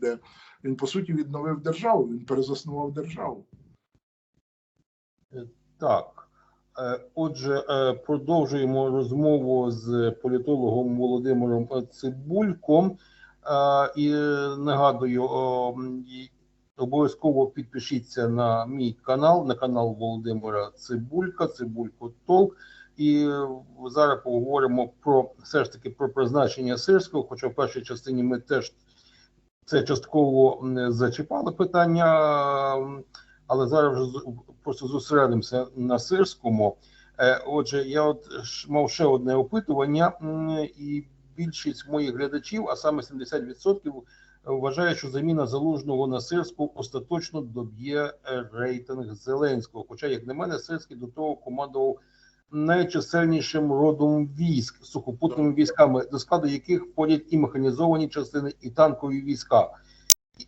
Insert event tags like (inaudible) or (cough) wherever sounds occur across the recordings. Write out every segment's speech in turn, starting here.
де він по суті відновив державу, він перезаснував державу. Так. Е, Отже, е, продовжуємо розмову з політологом Володимиром Цибульком. Е, І нагадую, обов'язково підпишіться на мій канал, на канал Володимира Цибулька, Цибулько Толк. І зараз поговоримо про все ж таки про призначення сирського. Хоча в першій частині ми теж це частково м, зачіпали питання. але зараз вже просто зосередимося на сирському. Е, Отже, я от мав ще одне опитування, і більшість моїх глядачів, а саме 70%, вважає, що заміна залужного на сирську остаточно доб'є рейтинг Зеленського. Хоча, як на мене, сирський до того командував найчисельнішим родом військ сухопутними військами, до складу яких входять і механізовані частини, і танкові війська.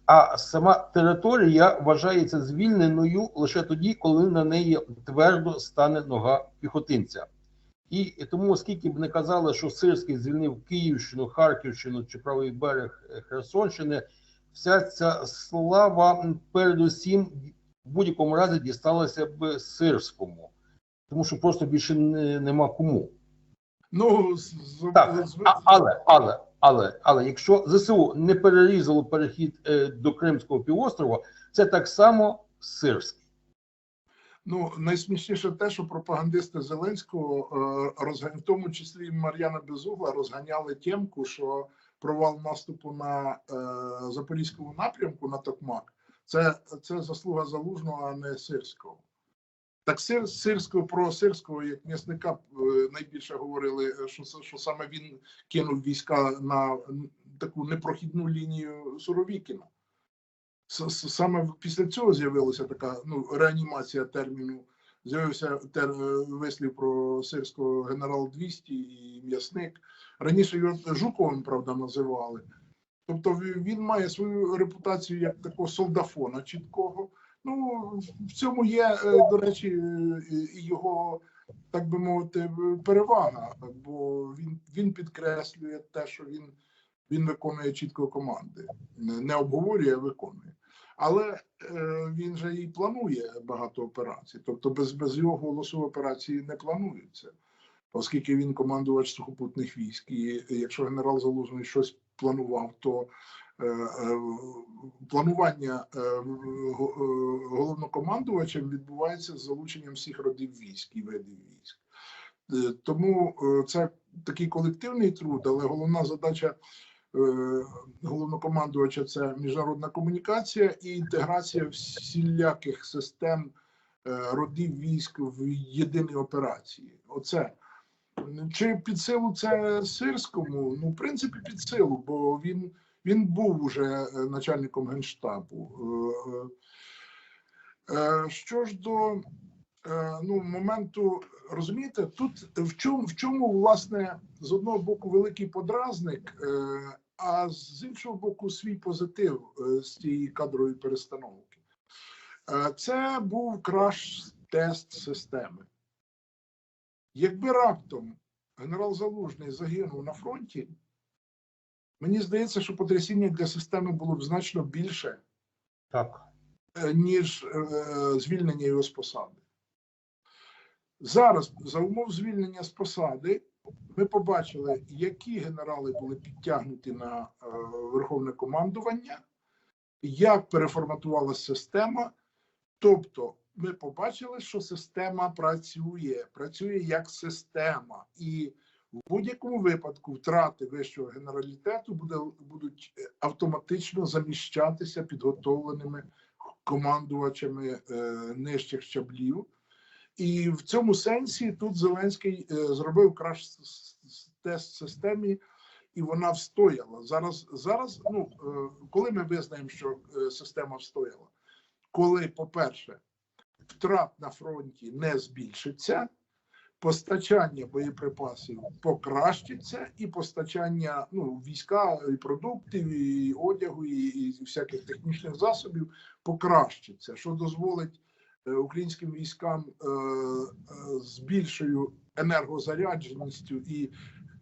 А сама територія вважається звільненою лише тоді, коли на неї твердо стане нога піхотинця. І тому, оскільки б не казали, що Сирський звільнив Київщину, Харківщину чи правий берег е, Херсонщини, вся ця слава передусім в будь-якому разі дісталася б Сирському, тому що просто більше не, нема кому. Ну Так, але, але, але, але якщо ЗСУ не перерізало перехід е, до Кримського півострова, це так само Сирський. Ну, найсмішніше те, що пропагандисти Зеленського, е, в тому числі Мар'яна Безугла, розганяли темку, що провал наступу на е, Запорізькому напрямку на Токмак це, це заслуга залужного, а не сирського. Так сир, сирського про сирського як м'ясника е, найбільше говорили, е, що, що саме він кинув війська на таку непрохідну лінію Суровікіна. Саме після цього з'явилася така ну, реанімація терміну. З'явився тер, е, вислів про сирського генерал 200 і м'ясник. Раніше його Жуковим, правда, називали. Тобто він має свою репутацію як такого солдафона чіткого. Ну, в цьому є, е, до речі, е, його, так би мовити, перевага, бо він, він підкреслює те, що він, він виконує чітко команди, не обговорює, а виконує. Але е, він же і планує багато операцій. Тобто без, без його голосу операції не плануються, оскільки він командувач сухопутних військ. І якщо генерал Залужний щось планував, то е, е, планування е, е, головнокомандувачем відбувається з залученням всіх родів військ і видів військ. Е, Тому е, це такий колективний труд, але головна задача е, головнокомандувача це міжнародна комунікація і інтеграція всіляких систем е, родів військ в єдині операції. Оце. Чи під силу це Сирському? Ну, в принципі, під силу, бо він, він був уже е, начальником генштабу. Е, е, Що ж до ну, моменту, розумієте, тут в чому, в чому власне з одного боку великий подразник, а з іншого боку, свій позитив з цієї кадрової перестановки. Це був краш-тест системи. Якби раптом генерал Залужний загинув на фронті, мені здається, що потрясіння для системи було б значно більше, Так. е, ніж е, звільнення його з посади. Зараз, за умов звільнення з посади, ми побачили, які генерали були підтягнуті на е, верховне командування, як переформатувалася система. Тобто, ми побачили, що система працює, працює як система, і в будь-якому випадку втрати вищого генералітету буде, будуть е, автоматично заміщатися підготовленими командувачами е, нижчих щаблів. І в цьому сенсі тут Зеленський е, зробив краш тест системі, і вона встояла. Зараз, зараз, ну е, коли ми визнаємо, що е, система встояла, коли, по-перше, втрат на фронті не збільшиться, постачання боєприпасів покращиться, і постачання ну, війська, і продуктів, і одягу, і, і всяких технічних засобів покращиться, що дозволить е, українським військам е, е, з більшою енергозарядженістю і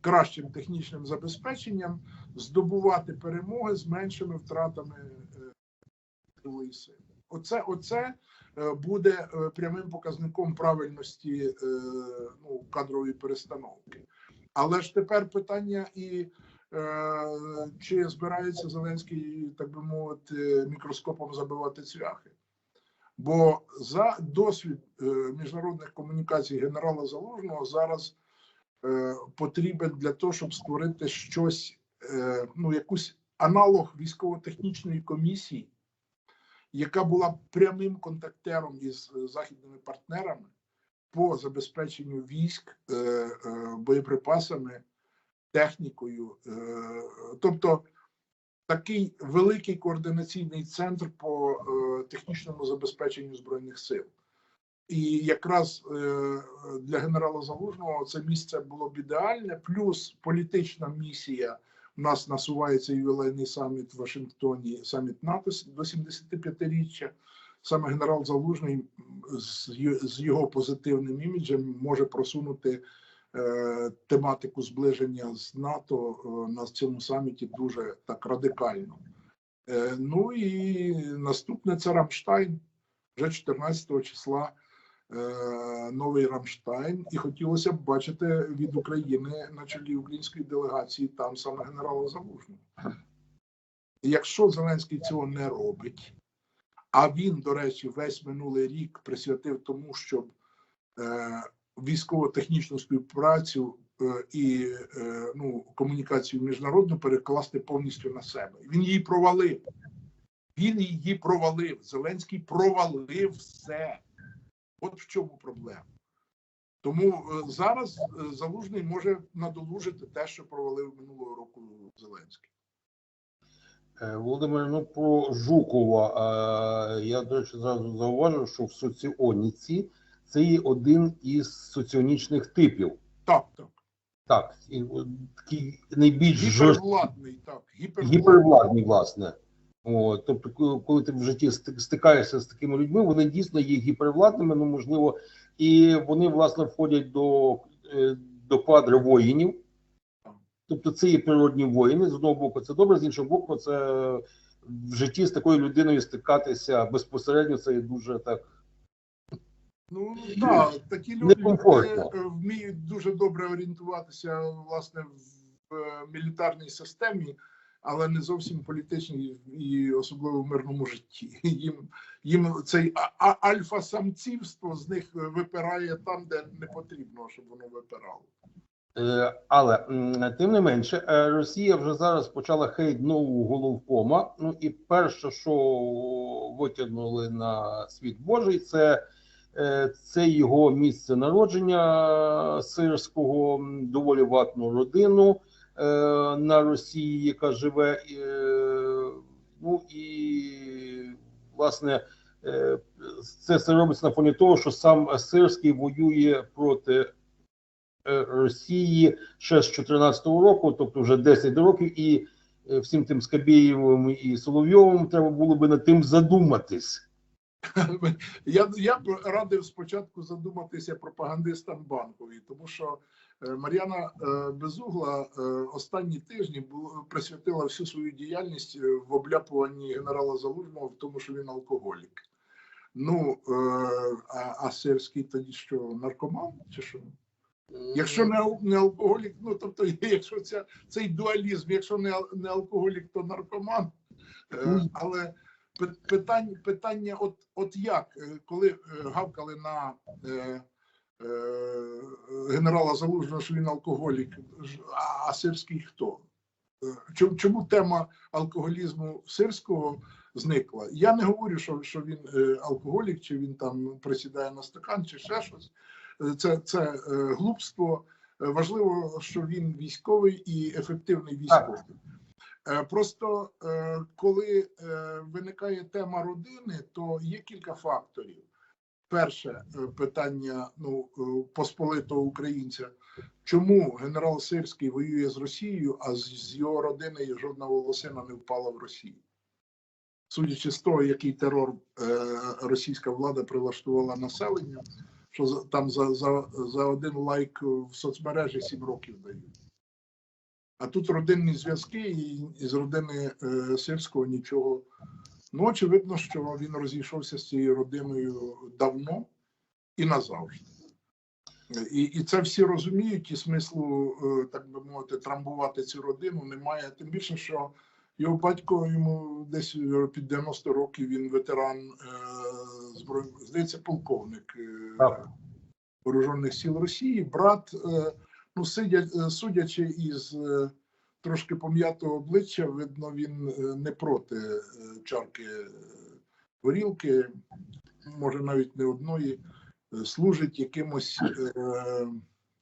кращим технічним забезпеченням здобувати перемоги з меншими втратами е, сили. Оце, оце е, буде е, прямим показником правильності е, ну, кадрової перестановки. Але ж тепер питання і чи збирається Зеленський, так би мовити, мікроскопом забивати цвяхи. Бо за досвід міжнародних комунікацій генерала Залужного зараз потрібен для того, щоб створити щось, ну якусь аналог військово-технічної комісії, яка була прямим контактером із е, західними партнерами по забезпеченню військ е, е, боєприпасами, технікою, тобто такий великий координаційний центр по технічному забезпеченню збройних сил. І якраз для генерала Залужного це місце було б ідеальне, плюс політична місія. Нас насувається ювілейний саміт в Вашингтоні, саміт НАТО до 75-річчя. Саме генерал Залужний з його позитивним іміджем може просунути е, тематику зближення з НАТО е, на цьому саміті дуже так радикально. Е, ну і наступне це Рамштайн, вже 14 числа. Е, Новий Рамштайн, і хотілося б бачити від України на чолі української делегації там саме генерала Залужного. Якщо Зеленський цього не робить, а він, до речі, весь минулий рік присвятив тому, щоб е, військово-технічну співпрацю е, і е, ну, комунікацію міжнародну перекласти повністю на себе. Він її провалив. Він її провалив. Зеленський провалив все. От в чому проблема. Тому е, зараз е, Залужний може надолужити те, що провалив минулого року Зеленський. Е, Володимир, ну про Жукова. Я, до речі, зразу зауважу, що в соціоніці це є один із соціонічних типів. Так, так. Так, і такий найбільш. Гіпервладний, так. Гіпервладний. гіпервладні, власне. О, тобто, коли ти в житті стикаєшся з такими людьми, вони дійсно є гіпервладними, ну можливо, і вони власне входять до, е, до квадри воїнів. Тобто це є природні воїни. З одного боку, це добре, з іншого боку, це в житті з такою людиною стикатися безпосередньо це є дуже так. Ну так, такі люди е, вміють дуже добре орієнтуватися власне в е, мілітарній системі, але не зовсім політичній і особливо в мирному житті. (laughs) Їм їм цей альфа-самцівство з них випирає там, де не потрібно, щоб воно випирало. Е, Але тим не менше, е, Росія вже зараз почала хейт нового головкома. Ну і перше, що витягнули на світ Божий, це, е, це його місце народження сирського, доволі ватну родину на Росії, яка живе. е, Ну і власне. е, Це все робиться на фоні того, що сам Сирський воює проти е, Росії ще з 2014 року, тобто вже 10 років, і е, всім тим Скабєєвим і Соловйовим треба було би над тим задуматись. (laughs) Я, я б радив спочатку задуматися пропагандистам банкові, тому що е, Мар'яна е, Безугла е, останні тижні присвятила всю свою діяльність е, в обляпуванні генерала Залужного в тому, що він алкоголік. Ну е, а, а Сирський тоді що наркоман чи що? Якщо не, не алкоголік, ну тобто, (laughs) якщо ця, цей дуалізм, якщо не, не алкоголік, то наркоман. Е, але питання, питання от, от як, е, коли е, гавкали на е, е, генерала Залужного, що він алкоголік, а, Сирський хто? Е, Чому, тема алкоголізму Сирського зникла? Я не говорю, що, що він е, алкоголік, чи він там присідає на стакан, чи ще щось. Е, Це, це е, глупство. Е, Важливо, що він військовий і ефективний військовий. Е, Просто е, коли е, виникає тема родини, то є кілька факторів. Перше е, питання ну, е, посполитого українця. Чому генерал Сирський воює з Росією, а з, його родини жодна волосина не впала в Росію? Судячи з того, який терор е, російська влада прилаштувала населенню, що там за, за, за один лайк в соцмережі сім років дають. А тут родинні зв'язки, і з родини сирського нічого. Ну, очевидно, що він розійшовся з цією родиною давно і назавжди. І, і це всі розуміють, і смислу, е, так би мовити, трамбувати цю родину немає. Тим більше, що його батько йому десь під 90 років він ветеран е, збройних, здається, полковник е, Вооружених сил Росії. Брат, е, ну сидять, е, судячи із е, трошки пом'ятого обличчя, видно, він е, не проти е, чарки е, горілки, може навіть не одної, служить якимось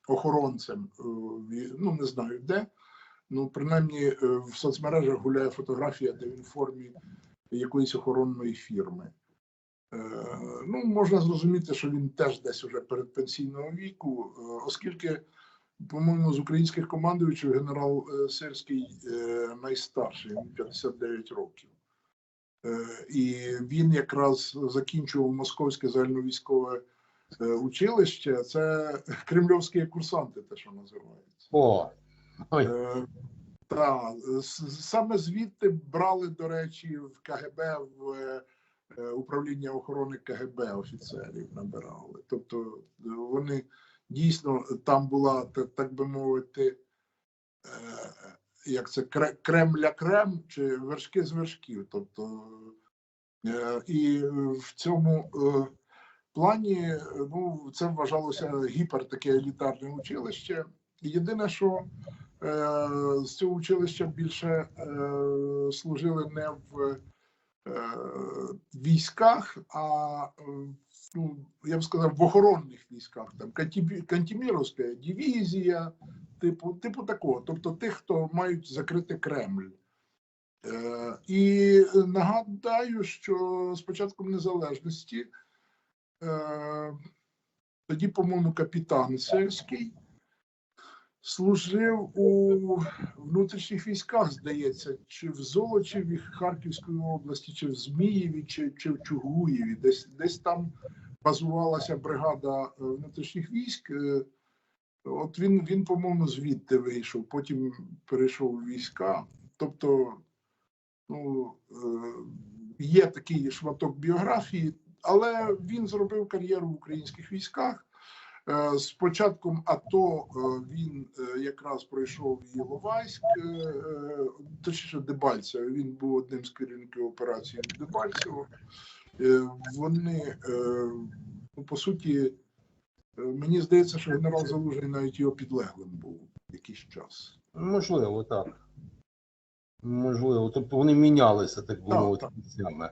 охоронцем. Ну не знаю де. Ну, принаймні в соцмережах гуляє фотографія, де він в формі якоїсь охоронної фірми. Ну, можна зрозуміти, що він теж десь уже передпенсійного віку, е, оскільки, по-моєму, з українських командуючих генерал е, Сирський е, найстарший, йому 59 років. Е, І він якраз закінчував Московське загальновійськове училище. Це (laughs) кремльовські курсанти, те, що називається. О, ой, Е, саме звідти брали, до речі, в КГБ в управління охорони КГБ офіцерів набирали. Тобто вони дійсно там була, так би мовити, е, як це кре- Кремля Крем чи вершки з вершків. Тобто, е, і в цьому е, плані ну, це вважалося гіпер таке елітарне училище. Єдине, що з цього училища більше служили не в військах, а е, ну, я б сказав, в охоронних військах. Там Кантіміровська дивізія, типу, типу такого. Тобто тих, хто мають закрити Кремль. Е, і нагадаю, що з початком незалежності е, тоді, по-моєму, капітан Сирський служив у внутрішніх військах, здається, чи в Золочеві Харківської області, чи в Змієві, чи, чи в Чугуєві. Десь, десь там базувалася бригада е, внутрішніх військ. Е, От він, він, по-моєму, звідти вийшов, потім перейшов у війська. Тобто, ну, е, є такий шматок біографії, але він зробив кар'єру в українських військах. Е, З початком АТО е, він е, якраз пройшов Іловайськ, точніше Дебальцево. Він був одним з керівників операції в Дебальцево. Вони, ну, по суті, мені здається, що генерал Залужний навіть його підлеглим був якийсь час. можливо, так. Можливо, тобто вони мінялися, так би мовити, місцями.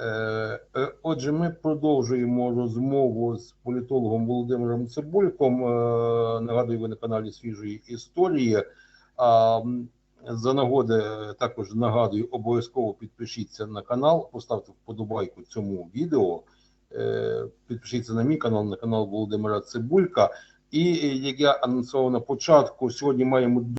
Е, е, Отже, ми продовжуємо розмову з політологом Володимиром Цибульком. Е, Нагадую, ви на каналі свіжої історії. За нагоди також нагадую, обов'язково підпишіться на канал, поставте вподобайку цьому відео. Підпишіться на мій канал, на канал Володимира Цибулька. І як я анонсував на початку, сьогодні маємо